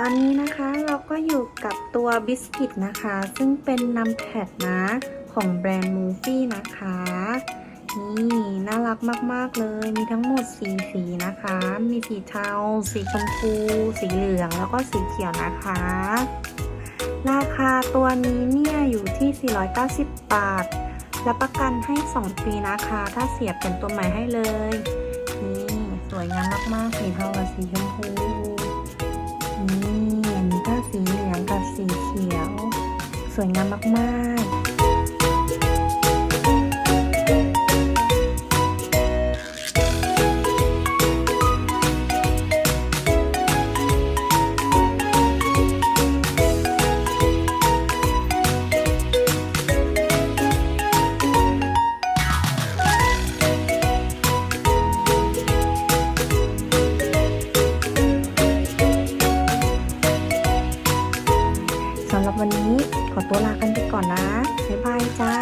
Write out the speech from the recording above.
ตอนนี้นะคะเราก็อยู่กับตัวบิสกิตนะคะ ซึ่งเป็นนำแพดนะของแบรนด์มูฟี่นะคะ นี่น่ารักมากๆเลย มีทั้งหมดสีสีนะคะ มีสีเทา สีชมพู สีเหลือง แล้วก็สีเขียวนะคะ ราคาตัวนี้เนี่ยอยู่ที่ 490 บาท รับประกันให้ 2 ปีนะคะ ถ้าเสียบเป็นตัวใหม่ให้เลย นี่สวยงามมากๆ สีเทากับสีชมพู วยงามมากๆ สำหรับวันนี้ขอตัวลากันไปก่อนนะ บ๊ายบายจ้า